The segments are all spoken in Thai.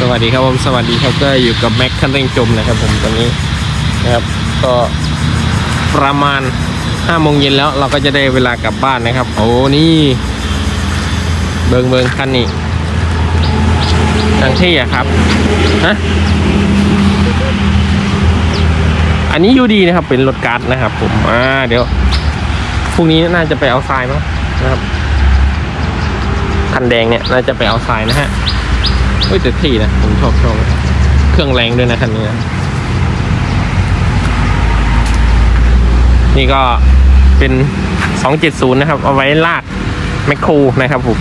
สวัสดีครับผมสวัสดีครับก็อยู่กับแม็กคันเร่งจมนะครับผมตอนนี้นะครับก็ประมาณห้าโมงเย็นแล้วเราก็จะได้เวลากลับบ้านนะครับ โอ้นี่เบิงเบิงคันนี้ทางที่อะครับฮะอันนี้ยูดีนะครับเป็นรถการ์ดนะครับ ผมอ่าเดี๋ยวพรุ่งนี้น่าจะไปเอาทรายมั้งนะครับคันแดงเนี่ยน่าจะไปเอาทรายนะฮะ เฮ้ยแต่ที่นะ ผมชอบชอบเครื่องแรงด้วยนะคันนี้นะนี่ก็เป็น 270 นะครับ เอาไว้ลากแมคโครนะครับผม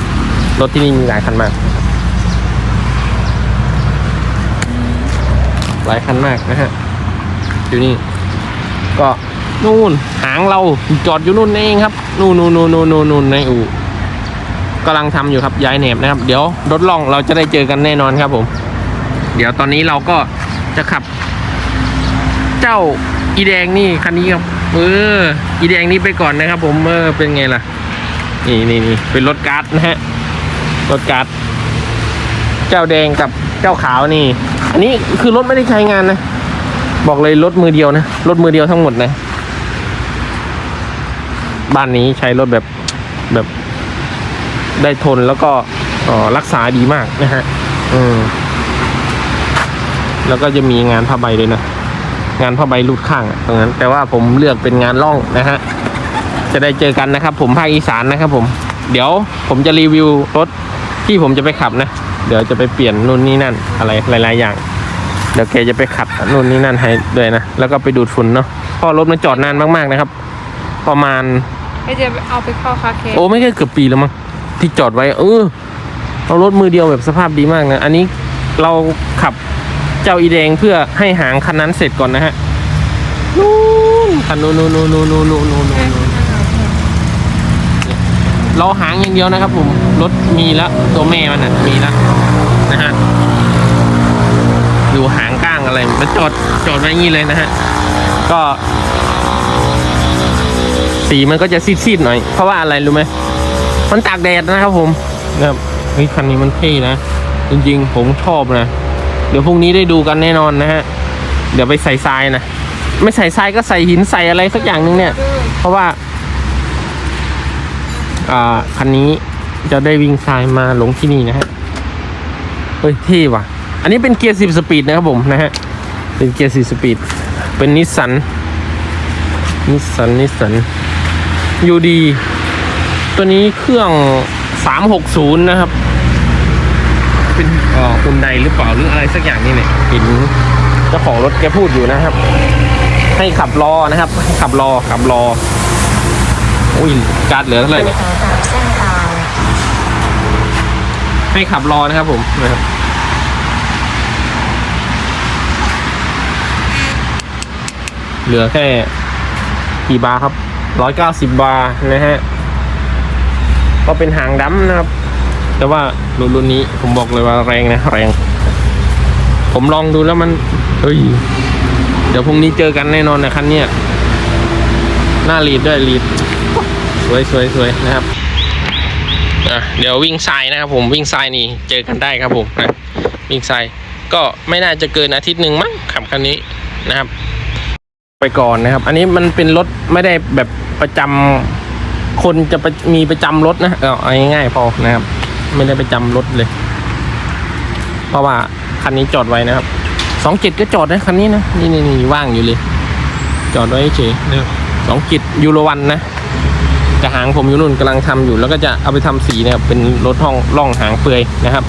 รถที่นี่มีหลายคันมาก หลายคันมากนะฮะอยู่นี่ ก็นู่นหางเราจอดอยู่นู่นเองครับ นู่นนู่นนู่นนู่นนู่นในอู่ กำลังทำอยู่ครับย้ายแหนบนะครับ เดี๋ยวรถล่องเราจะได้เจอกันแน่นอนครับผม เดี๋ยวตอนนี้เราก็จะขับ เจ้าอีแดงนี่คันนี้ครับ เออ อีแดงนี่ไปก่อนนะครับ ผมเออเป็นไงล่ะ นี่นี่นี่เป็นรถการ์ดนะฮะรถการ์ดเจ้าแดงกับเจ้าขาวนี่ อันนี้คือรถไม่ได้ใช้งานนะ บอกเลยรถมือเดียวนะรถมือเดียวทั้งหมดนะ บ้านนี้ใช้รถแบบแบบ ได้ทนแล้วก็เอ่อรักษาดีมากนะฮะอืมแล้วก็จะมีงานผ้าใบด้วยนะ งานผ้าใบรูดข้างอะตรงนั้น แต่ว่าผมเลือกเป็นงานล่องนะฮะ จะได้เจอกันนะครับ ผมภาคอีสานนะครับผม เดี๋ยวผมจะรีวิวรถที่ผมจะไปขับนะ เดี๋ยวจะไปเปลี่ยนนู่นนี่นั่นอะไรหลาย ๆ อย่าง เดี๋ยวแกจะไปขับนู่นนี่นั่นให้ด้วยนะ แล้วก็ไปดูดฝุ่นเนาะเพราะรถมันจอดนานมากๆนะครับ ประมาณก็จะเอาไปเข้าคาเฟ่โอ้ไม่ใช่เกือบปีแล้วมั้ง ที่จอดไว้ เออเอารถมือเดียวแบบสภาพดีมากนะ อันนี้เราขับเจ้าอีแดงเพื่อให้หางคันนั้นเสร็จก่อนนะฮะนู่นคันนู้นนู่นนู่นนู่นนู่นนู่นนู่นนู่นเราหางอย่างเดียวนะครับผม รถมีแล้วตัวแม่มันอะ มีแล้วนะฮะดูหางก้างอะไรมันจอดจอดไว้อย่างนี้เลยนะฮะ ก็ สีมันก็จะซีดๆหน่อย เพราะว่าอะไรรู้ไหม มันตากแดดนะครับผมนะครับเฮ้ยคันนี้มันเท่นะ จริงๆ ผมชอบนะ เดี๋ยวพรุ่งนี้ได้ดูกันแน่นอนนะฮะ เดี๋ยวไปใส่ทรายนะ ไม่ใส่ทรายก็ใส่หินใส่อะไรสักอย่างหนึงเนี่ย เพราะว่า อ่า คันนี้จะได้วิ่งทรายมาลงที่นี่นะฮะ เฮ้ยเท่ว่ะ อันนี้เป็นเกียร์สิบสปีดนะครับผมนะฮะ เป็นเกียร์สิบสปีด เป็นนิสสัน นิสสัน นิสสันยูดี ตัวนี้เครื่อง 360 นะครับ เป็นเอ่อคุณใดหรือเปล่าหรืออะไรสักอย่างนี่เนี่ยเห็นเจ้าของรถแกพูดอยู่นะครับ ให้ขับรอนะครับให้ขับรอขับรออุ้ยการ์ดเหลือเท่าไหร่เนี่ยให้ขับรอนะครับผมนะครับเหลือแค่กี่บาร์ครับร้อยเก้าสิบบาร์นะฮะ ก็เป็นหางดำนะครับ แต่ว่ารุ่นรุ่นนี้ผมบอกเลยว่าแรงนะแรง ผมลองดูแล้วมันเฮ้ยเดี๋ยวพรุ่งนี้เจอกันแน่นอนนะคันเนี้ยหน้าลีดด้วยลีดสวยสวยสวยนะครับอะเดี๋ยววิ่งทรายนะครับผมวิ่งทรายนี่เจอกันได้ครับผมนะวิ่งทรายก็ไม่น่าจะเกินอาทิตย์หนึ่งมั้งขับคันนี้นะครับ ไปก่อนนะครับ อันนี้มันเป็นรถไม่ได้แบบประจำ คนจะไปมีประจำรถนะเอาเอาง่ายๆพอนะครับ ไม่ได้ไประจำรถเลย เพราะว่าคันนี้จอดไว้นะครับสองจิตก็จอดนะคันนี้นะนี่นี่นี่ว่างอยู่เลย จอดไว้เฉยสองจิตยูโรวันนะจะหางผมอยู่นู่นกำลังทำอยู่ แล้วก็จะเอาไปทำสีนะครับเป็นรถห้องล่องหางเปลือยนะครับ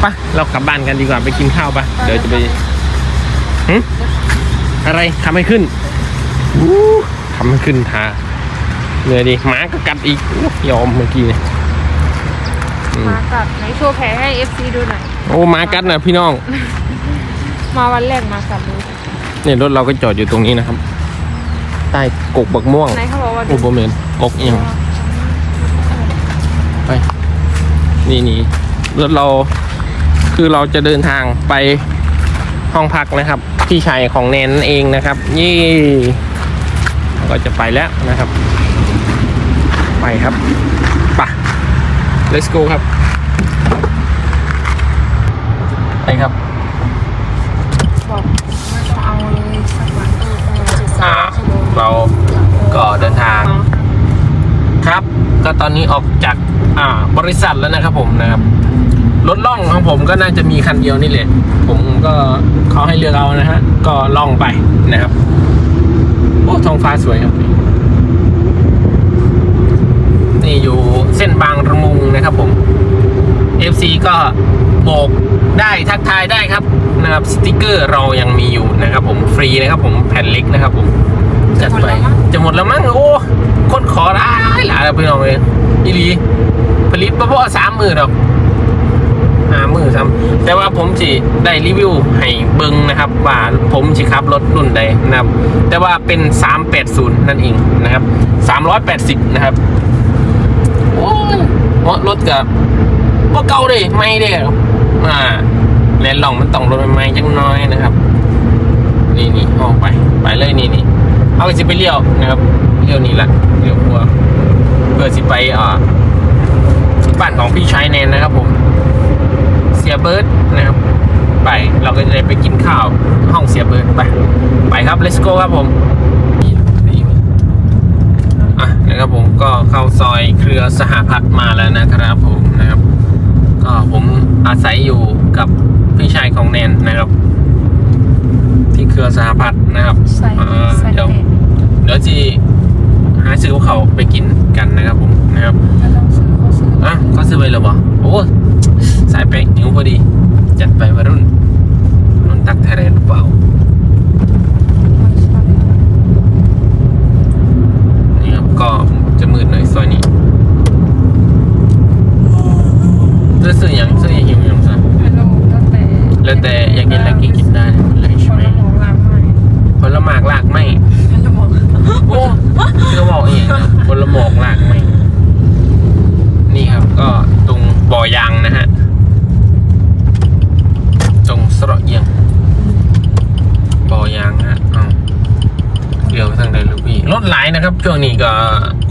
ไปะเรากลับบ้านกันดีกว่าไปกินข้าวปะเดี๋ยวจะไปอะไรทำให้ขึ้นอู้ทำให้ขึ้นทา เหนื่อยดิหมาก็กัดอีกอู้ยอมเมื่อกี้เนี่ยอืมมากัดไหนโชว์แผลให้ FC ดูหน่อย โอ้หมากัดนะพี่น้อง มาวันแรกมากัดเลยเนี่ยรถเราก็จอดอยู่ตรงนี้นะครับ ใต้กกบักม่วงไหนเขาบอกว่าโอ้โบเมนกกเอียงไปนี่นี่รถเราคือเราจะเดินทางไปห้องพักนะครับ พี่ชายของแนนนั่นเองนะครับ ยี่ ก็จะไปแล้วนะครับ ไปครับไป let's go ครับ ไปครับบอกว่าจะเอาเลยสักวันเออเออจะอ่าสามชั่วโมงเราก็เดินทาง ครับ ก็ตอนนี้ออกจากอ่าบริษัทแล้วนะครับผมนะครับรถล่องของผมก็น่าจะมีคันเดียวนี่แหละผมก็เขาให้เลือกเอานะฮะก็ล่องไปนะครับโอ้ท้องฟ้าสวยครับ นี่อยู่เส้นบางระมุงนะครับผม FC ก็โบกได้ทักทายได้ครับนะครับสติกเกอร์เรายังมีอยู่นะครับผมฟรีนะครับผมแผ่นเล็กนะครับผมจัดไปจะหมดแล้วมั้งโอ้คนขอร้ายหลายแล้วพี่น้องเลยอีหลีผลิตมาพอสามหมื่นหรอกห้าหมื่นซ้ำแต่ว่าผมสิได้รีวิวให้เบิ้งนะครับว่าผมสิขับรถรุ่นใดนะครับ แต่ว่าเป็น 380 นั่นเองนะครับ 380 นะครับ โอ้ยรถกับว่าเก่าเลยไม่เด้อ่าแลนหลองมันต้องรถใหม่ๆจังน้อยนะครับ นี่นี่ออกไป ไปเลยนี่นี่เอาสิไปเลี้ยวนะครับเลี้ยวนี่ละเลี้ยวหัวเพื่อสิไปอ่าบ้านของพี่ชายแนนนะครับผม เสียเบิร์ดนะครับ ไปเราก็จะได้ไปกินข้าวห้องเสียเบิร์ดไป ไปครับ let's go ครับผม นะครับผมก็เข้าซอยเครือสหพัฒน์มาแล้วนะครับผมนะครับ ก็ผมอาศัยอยู่กับพี่ชายของแนนนะครับ ที่เครือสหพัฒน์นะครับใส่อ่าใส่เดี๋ยวเดี๋ยวจีหาซื้อเขาไปกินกันนะครับผมนะครับไม่ต้องซื้อเขาซื้ออะเขาซื้อไปแล้วบ่โอ้สายเป๊กหิวพอดี จัดไปวัยรุ่นรุ่นตักไทยแลนด์หรือเปล่า ไม่ใช่ นี่ครับก็จะมืดหน่อยซอยนี้จะซื้อหยังซื้อหิวหยังซะ ไม่รู้แล้วแต่ แล้วแต่อยากกินอะไรกินกินได้อะไร ค ใช่ น ไหม ละหมองลามให้ ผลหมากลากไม่ คนละหมอง โอ้เชื่อบอกเองนะผลหมากลากไม่นี่ครับก็ตรงบ่อยางนะฮะ ตรงสระเอียง บ่อยางนะฮะเอาเดี๋ยวไปทางใดลูกพี่รถหลายนะครับช่วงนี้ก็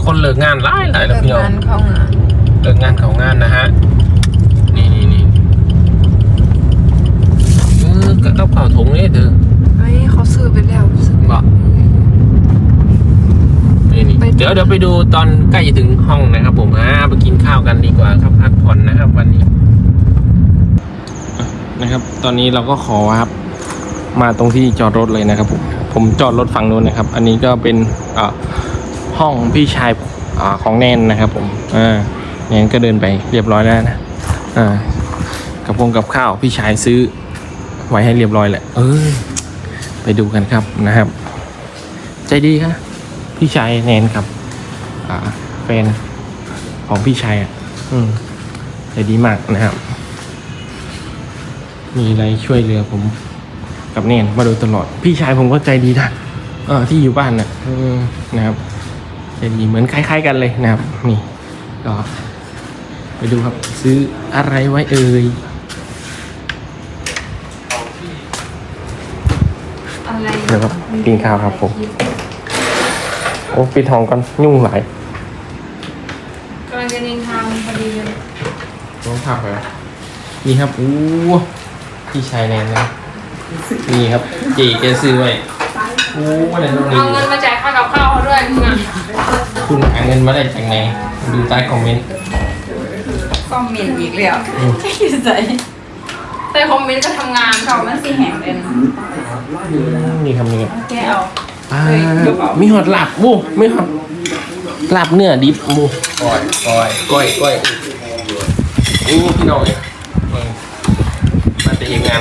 คนเลิกงานหลายหลายแล้วพี่น้องงานเข้างานเลิกงานเขางานนะฮะนี่นี่นี่เออกระเป๋าถุงนี่เถอะเฮ้ยเขาซื้อไปแล้วซื้อไปบอก นี่นี่เดี๋ยวเดี๋ยวไปดูตอนใกล้จะถึงห้องนะครับ ผมอ่าไปกินข้าวกันดีกว่าครับพักผ่อนนะครับ วันนี้นะครับ ตอนนี้เราก็ขอครับมาตรงที่จอดรถเลยนะครับ ผมผมจอดรถฝั่งนู้นนะครับ อันนี้ก็เป็นห้องพี่ชายอของแนนนะครับ ผมอ่าแนนก็เดินไปเรียบร้อยแล้วนะอ่ากับพงกับข้าวพี่ชายซื้อไว้ให้เรียบร้อยแหละเออไปดูกันครับนะครับ ใจดีครับ พี่ชายแนนครับ อ่าแฟนของพี่ชายอะ อืมใจดีมากนะครับ มีอะไรช่วยเหลือผม กับเนนมาโดยตลอด พี่ชายผมก็ใจดีนะเออที่อยู่บ้านน่ะเออนะครับใจดีเหมือนคล้าย ๆ กันเลยนะครับ นี่ก็ไปดูครับ ซื้ออะไรไว้เอ่ยอะไรเดี๋ยวครับกินข้าวครับผมโอ้ปิดทองก่อนยุ่งหลายกำลังจะนินทางพอดีเลยต้องพักไปนี่ครับอู้พี่ชายแนนนะนี่ครับจีแกซื้อไว้โอ้อะไรตรงนี้เอาเงินมาจ่ายค่ากับข้าวเขาด้วยมึงอะคุณหาเงินมาได้จากไหนดูใต้คอมเมนต์คอมเมนต์อีกแล้วอืมไม่ใส่แต่คอมเมนต์ก็ทำงานเขามันสีแหงเลยนะนี่ครับนี่ครับแกเอา อ่ามีหอดหลับบูไม่หอดหลับเนื้อดิบบูก้อยก้อยก้อยก้อยโอ้พี่น้องเนี่ยเออมาแต่เองงาน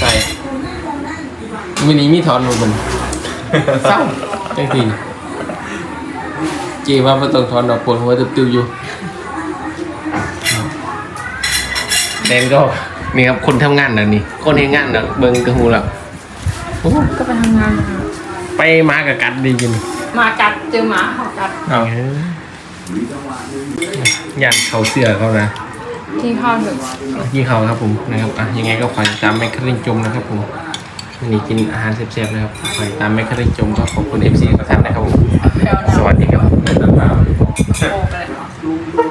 ใส่วันนี้มีถอนมือมันเศร้าจังทีเจว่าประตองถอนดอกปวดหัวติวๆอยู่แดนก็นี่ครับคนทำงานนะนี่คนเห็นงานนะเบิ่งกระหูหลับโอ้ก็ไปทำงานมา ไปมากับกัดดีกินมากัดเจอหมาเขากัดเอายันเขาเสื้อเขานะ ที่ข้าวเถอะยี่เขาครับผมนะครับอะยังไงก็ฝากติดตามแมคคารินจมนะครับผมวันนี้กินอาหารแซ่บๆนะครับฝากติดตามแมคคารินจมก็ขอบคุณเอฟซีทุกท่านนะครับผมแถวสวัสดีครับ โอ้ไปเลย